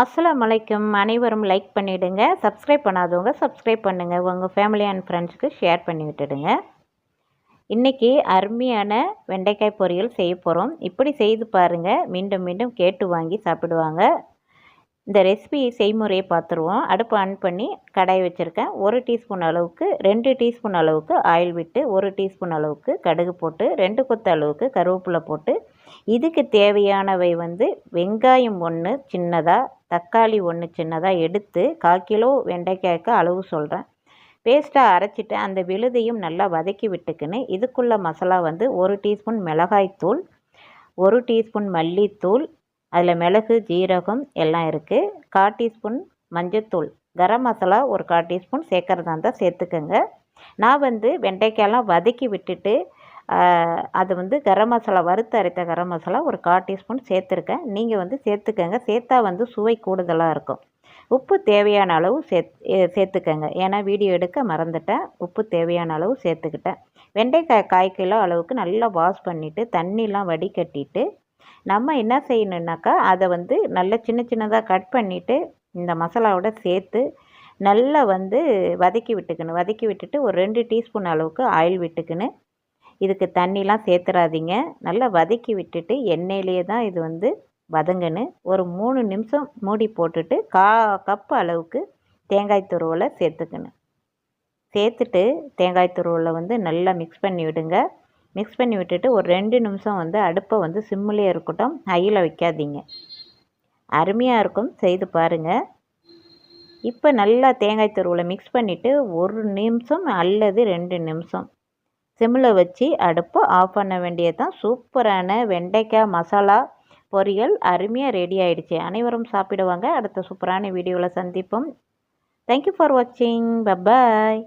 அஸ்ஸலாமு அலைக்கும் அனைவரும் லைக் பண்ணிவிடுங்க சப்ஸ்கிரைப் பண்ணாதவங்க சப்ஸ்கிரைப் பண்ணுங்கள் உங்கள் ஃபேமிலி அண்ட் ஃப்ரெண்ட்ஸ்க்கு ஷேர் பண்ணி விட்டுடுங்க. இன்றைக்கி அருமையான வெண்டைக்காய் பொரியல் செய்ய போகிறோம் இப்படி செய்து பாருங்கள் மீண்டும் மீண்டும் கேட்டு வாங்கி சாப்பிடுவாங்க. இந்த ரெசிபி செய்முறையை பார்த்துருவோம். அடுப்பு ஆன் பண்ணி கடாய் வச்சுருக்கேன். ஒரு டீஸ்பூன் அளவுக்கு ரெண்டு டீஸ்பூன் அளவுக்கு ஆயில் விட்டு ஒரு டீஸ்பூன் அளவுக்கு கடுகு போட்டு ரெண்டு கொத்து அளவுக்கு கருவேப்பிலை போட்டு இதுக்கு தேவையானவை வந்து வெங்காயம் ஒன்று சின்னதாக தக்காளி ஒன்று சின்னதாக எடுத்து கால் கிலோ வெண்டைக்காய்க்கு அளவு சொல்கிறேன் பேஸ்ட்டாக அரைச்சிட்டு அந்த விழுதையும் நல்லா வதக்கி விட்டுக்குன்னு இதுக்குள்ள மசாலா வந்து ஒரு டீஸ்பூன் மிளகாய்த்தூள் ஒரு டீஸ்பூன் மல்லித்தூள் அதில் மிளகு ஜீரகம் எல்லாம் இருக்குது கால் டீஸ்பூன் மஞ்சத்தூள் கரம் மசாலா ஒரு கால் டீஸ்பூன் சேர்க்குறதா இருந்தால் சேர்த்துக்கோங்க. நான் வந்து வெண்டைக்காயெல்லாம் வதக்கி விட்டுட்டு அது வந்து கரம் மசாலா வறுத்து அரைத்த கரம் மசாலா ஒரு கால் டீஸ்பூன் சேர்த்துருக்கேன். நீங்கள் வந்து சேர்த்துக்கங்க. சேர்த்தா வந்து சுவை கூடுதலாக இருக்கும். உப்பு தேவையான அளவு சேத் சேர்த்துக்கங்க. ஏன்னா வீடியோ எடுக்க மறந்துட்டேன். உப்பு தேவையான அளவு சேர்த்துக்கிட்டேன். வெண்டைக்காய் கால் கிலோ அளவுக்கு நல்லா வாஷ் பண்ணிவிட்டு தண்ணிலாம் வடிகட்டிட்டு நம்ம என்ன செய்யணுன்னாக்கா அதை வந்து நல்லா சின்ன சின்னதாக கட் பண்ணிவிட்டு இந்த மசாலாவோட சேர்த்து நல்லா வந்து வதக்கி விட்டுக்கணும். வதக்கி விட்டுட்டு ஒரு ரெண்டு டீஸ்பூன் அளவுக்கு ஆயில் விட்டுக்கணும். இதுக்கு தண்ணிலாம் சேர்த்துறாதீங்க. நல்லா வதக்கி விட்டுட்டு எண்ணெயிலேயே தான் இது வந்து வதங்கன்னு ஒரு மூணு நிமிஷம் மூடி போட்டுட்டு கா கப் அளவுக்கு தேங்காய் துருவலை சேர்த்துக்கணும். சேர்த்துட்டு தேங்காய் துருவலை வந்து நல்லா மிக்ஸ் பண்ணி விடுங்க. மிக்ஸ் பண்ணி விட்டுட்டு ஒரு ரெண்டு நிமிஷம் வந்து அடுப்பை வந்து சிம்மிலே இருக்கட்டும் ஹையில் வைக்காதீங்க. அருமையாக இருக்கும் செய்து பாருங்கள் இப்போ நல்லா தேங்காய் துருவில் மிக்ஸ் பண்ணிவிட்டு ஒரு நிமிஷம் அல்லது ரெண்டு நிமிஷம் சிம்மில் வச்சு அடுப்பை ஆஃப் பண்ண வேண்டியது தான் சூப்பரான வெண்டைக்காய் மசாலா பொரியல் அருமையாக ரெடி ஆகிடுச்சு அனைவரும் சாப்பிடுவாங்க. அடுத்த சூப்பரான வீடியோவில் சந்திப்போம். தேங்க்யூ ஃபார் வாட்சிங் பப்பாய்